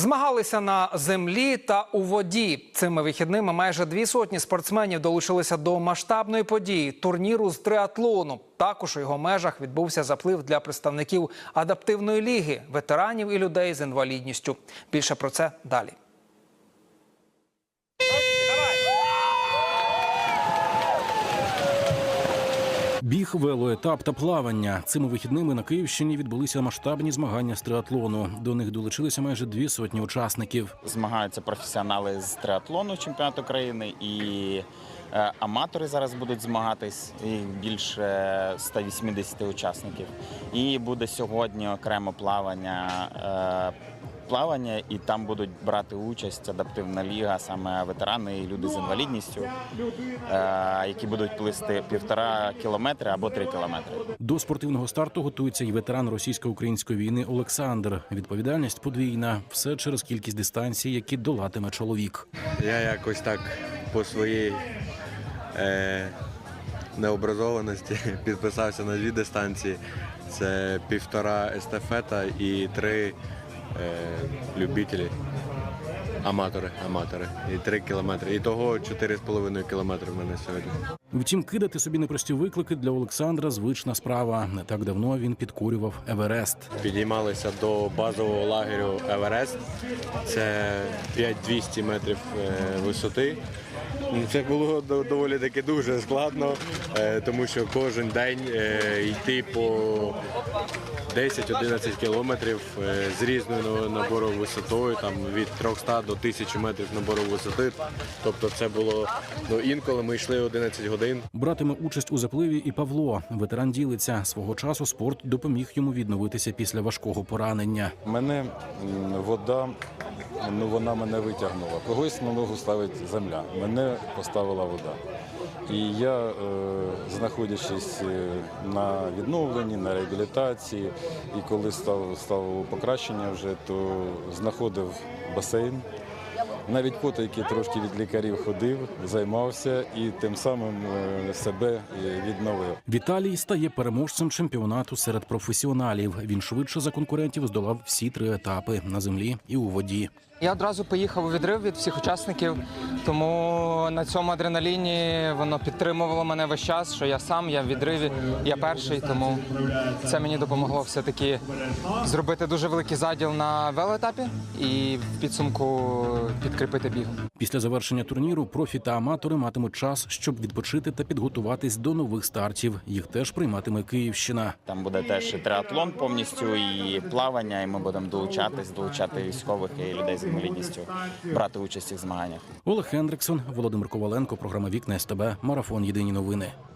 Змагалися на землі та у воді. Цими вихідними майже дві сотні спортсменів долучилися до масштабної події турніру з триатлону. Також у його межах відбувся заплив для представників адаптивної ліги, ветеранів і людей з інвалідністю. Більше про це далі. Біг, велоетап та плавання. Цими вихідними на Київщині відбулися масштабні змагання з триатлону. До них долучилися майже дві сотні учасників. Змагаються професіонали з триатлону чемпіонату країни і е, аматори зараз будуть змагатись. Їх більше 180 учасників. І буде сьогодні окремо плавання. Плавання, і там будуть брати участь адаптивна ліга, саме ветерани і люди з інвалідністю, е, які будуть плисти півтора кілометри або три кілометри. До спортивного старту готується й ветеран російсько-української війни Олександр. Відповідальність подвійна. Все через кількість дистанцій, які долатиме чоловік. Я якось так по своїй е, необразованості підписався на дві дистанції. Це півтора естафета і три любителі. Аматори, аматори. І три кілометри. І того чотири з половиною кілометри в мене сьогодні. Втім, кидати собі непрості виклики для Олександра звична справа. Не так давно він підкурював Еверест. Підіймалися до базового лагерю Еверест. Це 5200 метрів е, висоти. Ну, Це було доволі таки дуже складно, е, тому що кожен день е, йти по 10-11 кілометрів е, з різною набором висотою, там від 300 до 1000 метрів набору висоти. Тобто це було ну інколи ми йшли 11 годин. Братиме участь у запливі і Павло. Ветеран ділиться свого часу. Спорт допоміг йому відновитися після важкого поранення. Мене вода, ну вона мене витягнула. Когось на ногу ставить земля. Мене поставила вода. І я, е, знаходячись е, на відновленні, на реабілітації, і коли став, став покращення вже, то знаходив басейн. Навіть потайки трошки від лікарів ходив, займався і тим самим е, себе відновив. Віталій стає переможцем чемпіонату серед професіоналів. Він швидше за конкурентів здолав всі три етапи на землі і у воді. Я одразу поїхав у відрив від всіх учасників, тому на цьому адреналіні воно підтримувало мене весь час, що я сам, я в відриві, я перший, тому це мені допомогло все-таки зробити дуже великий заділ на велоетапі і в підсумку підкріпити бігом. Після завершення турніру профі та аматори матимуть час, щоб відпочити та підготуватись до нових стартів. Їх теж прийматиме Київщина. Там буде теж і триатлон повністю, і плавання, і ми будемо долучатись, долучати військових і людей з інвалідністю, брати участь в цих змаганнях. Олег Хендриксон, Володимир Коваленко, програма Вікна СТБ, Марафон Єдині новини.